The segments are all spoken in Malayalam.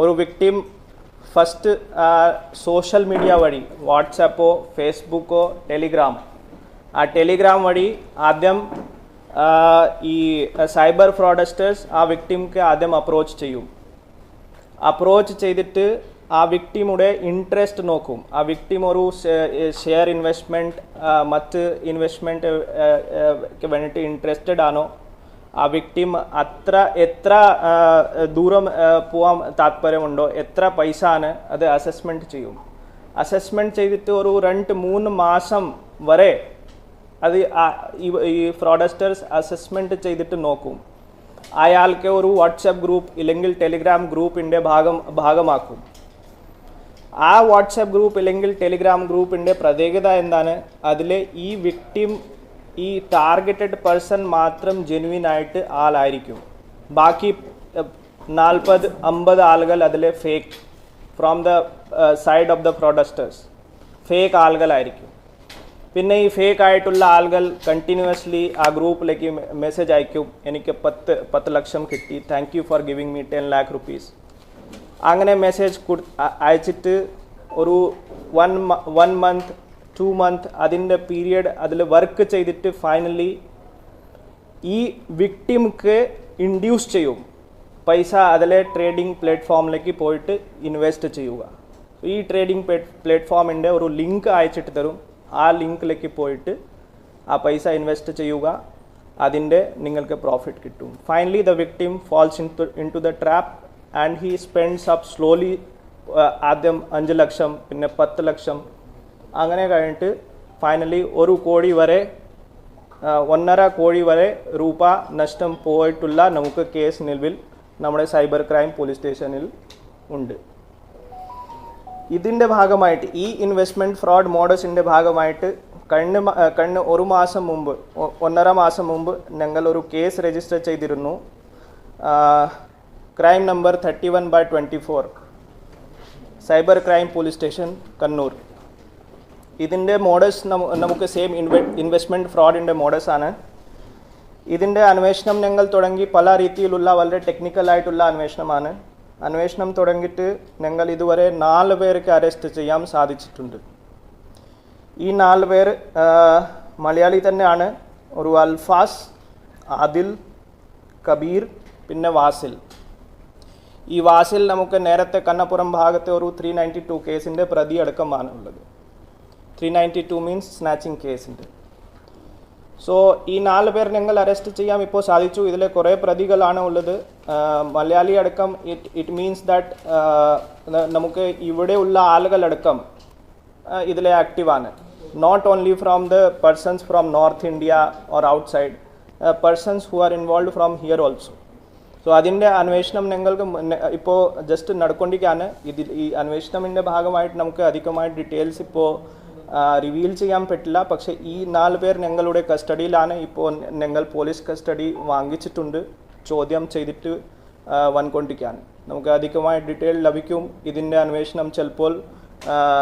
ഒരു വിക്ടിം ഫസ്റ്റ് സോഷ്യൽ മീഡിയ വഴി വാട്സാപ്പോ ഫേസ്ബുക്കോ ടെലിഗ്രാം ആ ടെലിഗ്രാം വഴി ആദ്യം ഈ സൈബർ ഫ്രോഡസ്റ്റേഴ്സ് ആ വിക്ടിംക്ക് ആദ്യം അപ്രോച്ച് ചെയ്യും. അപ്രോച്ച് ചെയ്തിട്ട് ആ വിക്ടിമുടെ ഇൻട്രസ്റ്റ് നോക്കും. ആ വിക്ടിം ഒരു ഷെയർ ഇൻവെസ്റ്റ്മെന്റ് മറ്റ് ഇൻവെസ്റ്റ്മെന്റ് വേണ്ടിയിട്ട് ഇൻട്രസ്റ്റഡ് ആണോ? ആ വിക്ടിം അത്ര എത്ര ദൂരം പോവാൻ താല്പര്യമുണ്ടോ എത്ര പൈസ ആണ് അത് അസസ്മെന്റ് ചെയ്യും. അസസ്മെന്റ് ചെയ്തിട്ട് ഒരു രണ്ട് മൂന്ന് മാസം വരെ അത് ഈ ഫ്രോഡസ്റ്റേഴ്സ് അസസ്മെന്റ് ചെയ്തിട്ട് നോക്കും. അയാൾക്ക് ഒരു വാട്സപ്പ് ഗ്രൂപ്പ് ഇല്ലെങ്കിൽ ടെലിഗ്രാം ഗ്രൂപ്പിന്റെ ഭാഗം ഭാഗമാക്കും. ആ വാട്സപ്പ് ഗ്രൂപ്പ് ഇല്ലെങ്കിൽ ടെലിഗ്രാം ഗ്രൂപ്പിന്റെ പ്രത്യേകത എന്താണ്? അതിൽ ഈ വിക്ടിം ഈ ടാർഗറ്റഡ് പേഴ്സൺ മാത്രം ജെനുവിൻ ആയിട്ട് ആളായിരിക്കും. ബാക്കി നാൽപ്പത് അമ്പത് ആളുകൾ അതിൽ fake from the side of the producers fake ആളുകളായിരിക്കും. പിന്നെ ഈ ഫേക്ക് ആയിട്ടുള്ള ആളുകൾ കണ്ടിന്യൂസ്ലി ആ ഗ്രൂപ്പിലേക്ക് മെസ്സേജ് അയക്കും. എനിക്ക് പത്ത് പത്ത് ലക്ഷം കിട്ടി. Thank you for giving me ten lakh rupees അങ്ങനെ മെസ്സേജ് അയച്ചിട്ട് ഒരു one one month two month അതിന്റെ പീരിയഡ് അതിൽ വർക്ക് ചെയ്തിട്ട് ഫൈനലി ഈ വിക്ടിംക്ക് ഇൻഡ്യൂസ് ചെയ്യും. പൈസ അതിലെ ട്രേഡിംഗ് പ്ലാറ്റ്ഫോമിലേക്ക് പോയിട്ട് ഇൻവെസ്റ്റ് ചെയ്യുക. ഈ ട്രേഡിംഗ് പ്ലാറ്റ്ഫോമിന്റെ ഒരു ലിങ്ക് അയച്ചിട്ട് തരും. ആ ലിങ്കിലേക്ക് പോയിട്ട് ആ പൈസ ഇൻവെസ്റ്റ് ചെയ്യുക. അതിന്റെ നിങ്ങൾക്ക് പ്രോഫിറ്റ് കിട്ടും. Finally the victim falls in into the trap and he spends up slowly ആദ്യം അഞ്ച് ലക്ഷം പിന്നെ പത്ത് ലക്ഷം അങ്ങനെ കഴിഞ്ഞിട്ട് ഫൈനലി ഒരു കോടി വരെ ഒന്നര കോടി വരെ രൂപ നഷ്ടം പോയിട്ടുള്ള നമുക്ക് കേസ് നിലവിൽ നമ്മുടെ സൈബർ ക്രൈം പോലീസ് സ്റ്റേഷനിൽ ഉണ്ട്. ഇതിന്റെ ഭാഗമായിട്ട് ഈ ഇൻവെസ്റ്റ്മെന്റ് ഫ്രോഡ് മോഡൽസിന്റെ ഭാഗമായിട്ട് കഴിഞ്ഞ കഴിഞ്ഞ ഒരു മാസം മുമ്പ് ഒന്നര മാസം മുമ്പ് ഞങ്ങൾ ഒരു കേസ് രജിസ്റ്റർ ചെയ്തിരുന്നു. Crime number thirty one by twenty four cyber crime police station Kannur. ഇതിന്റെ മോഡൽസ് നമുക്ക് സെയിം ഇൻവെ ഇൻവെസ്റ്റ്മെന്റ് ഫ്രോഡിന്റെ മോഡൽസ് ആണ്. ഇതിന്റെ അന്വേഷണം ഞങ്ങൾ തുടങ്ങി പല രീതിയിലുള്ള വളരെ ടെക്നിക്കലായിട്ടുള്ള അന്വേഷണമാണ്. അന്വേഷണം തുടങ്ങിയിട്ട് ഞങ്ങൾ ഇതുവരെ നാല് പേർക്ക് അറസ്റ്റ് ചെയ്യാൻ സാധിച്ചിട്ടുണ്ട്. ഈ നാല് പേർ മലയാളി തന്നെയാണ്. ഒരു അൽഫാസ് ആദിൽ കബീർ പിന്നെ വാസിൽ. ഈ വാസിൽ നമുക്ക് നേരത്തെ കണ്ണപ്പുറം ഭാഗത്തെ ഒരു ത്രീ നയന്റി ടു കേസിന്റെ പ്രതി അടക്കമാണ് three ninety two means snatching കേസിന്റെ സോ ഈ നാല് പേർ ഞങ്ങൾ അറസ്റ്റ് ചെയ്യാൻ ഇപ്പോൾ സാധിച്ചു. ഇതിലെ കുറേ പ്രതികളാണ് ഉള്ളത്. മലയാളി അടക്കം ഇറ്റ് ഇറ്റ് മീൻസ് ദാറ്റ് നമുക്ക് ഇവിടെയുള്ള ആളുകളടക്കം ഇതിലെ ആക്റ്റീവാണ് not only from the persons from north India or outside persons who are involve from here also so അതിന്റെ അന്വേഷണം ഞങ്ങൾക്ക് ഇപ്പോൾ ജസ്റ്റ് നടക്കൊണ്ടിരിക്കുകയാണ്. ഇതിൽ ഈ അന്വേഷണത്തിന്റെ ഭാഗമായിട്ട് നമുക്ക് അധികമായിട്ട് ഡീറ്റെയിൽസ് ഇപ്പോൾ റിവീൽ ചെയ്യാൻ പറ്റില്ല. പക്ഷേ ഈ നാല് പേർ ഞങ്ങളുടെ കസ്റ്റഡിയിലാണ്. ഇപ്പോൾ ഞങ്ങൾ പോലീസ് കസ്റ്റഡി വാങ്ങിച്ചിട്ടുണ്ട്. ചോദ്യം ചെയ്തിട്ട് വൻകൊണ്ടിരിക്കാൻ. നമുക്ക് അധികമായ ഡീറ്റെയിൽ ലഭിക്കും. ഇതിന്റെ അന്വേഷണം ചിലപ്പോൾ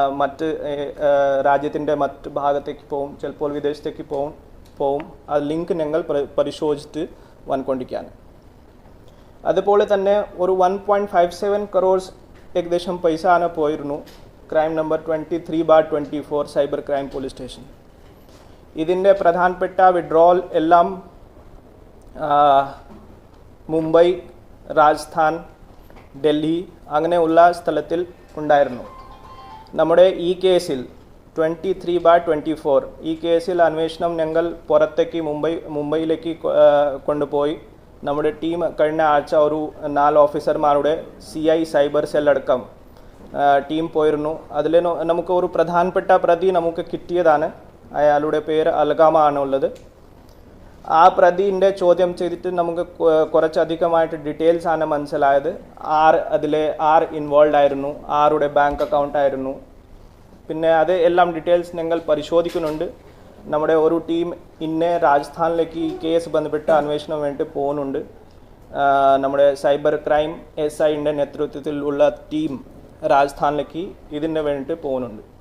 മറ്റ് രാജ്യത്തിന്റെ മറ്റ് ഭാഗത്തേക്ക് പോവും. ചിലപ്പോൾ വിദേശത്തേക്ക് പോവും. പോവും. ആ ലിങ്ക് ഞങ്ങൾ പരി- പരിശോധിച്ചിട്ട് വന്നുകൊണ്ടിരിക്കുകയാണ് അതുപോലെ തന്നെ ഒരു one point five seven crores ഏകദേശം പൈസ ആണ് പോയിരുന്നു. Crime number twenty three bar twenty four cyber crime police station ഇതിന്റെ പ്രധാനപ്പെട്ട വിഡ്രോൾ എല്ലാം മുംബൈ രാജസ്ഥാൻ ഡൽഹി അങ്ങനെയുള്ള സ്ഥലത്തിൽ ഉണ്ടായിരുന്നു. നമ്മുടെ ഈ കേസിൽ twenty three bar twenty four ഈ കേസിൽ അന്വേഷണം ഞങ്ങൾ പുറത്തേക്ക് മുംബൈ മുംബൈയിലേക്ക് കൊണ്ടുപോയി. നമ്മുടെ ടീം കഴിഞ്ഞ ആഴ്ച ഒരു നാല് ഓഫീസർമാരുടെ സി ഐ സൈബർ സെല്ലടക്കം ടീം പോയിരുന്നു. അതിൽ നമുക്ക് ഒരു പ്രധാനപ്പെട്ട പ്രതി നമുക്ക് കിട്ടിയതാണ്. അയാളുടെ പേര് അൽഗാമ ആണുള്ളത്. ആ പ്രതിന്റെ ചോദ്യം ചെയ്തിട്ട് നമുക്ക് കുറച്ചധികമായിട്ട് ഡീറ്റെയിൽസ് ആണ് മനസ്സിലായത്. ആർ അതിലെ ആർ ഇൻവോൾവ് ആയിരുന്നു. ആരുടെ ബാങ്ക് അക്കൗണ്ട് ആയിരുന്നു. പിന്നെ അത് എല്ലാം ഡീറ്റെയിൽസ് ഞങ്ങൾ പരിശോധിക്കുന്നുണ്ട്. നമ്മുടെ ഒരു ടീം ഇന്നെ രാജസ്ഥാനിലേക്ക് ഈ കേസ് ബന്ധപ്പെട്ട് അന്വേഷണം വേണ്ടി പോകുന്നുണ്ട്. നമ്മുടെ സൈബർ ക്രൈം എസ് ഐന്റെ നേതൃത്വത്തിൽ ഉള്ള ടീം രാജസ്ഥാനിലേക്ക് ഇതിന് വേണ്ടിയിട്ട് പോകുന്നുണ്ട്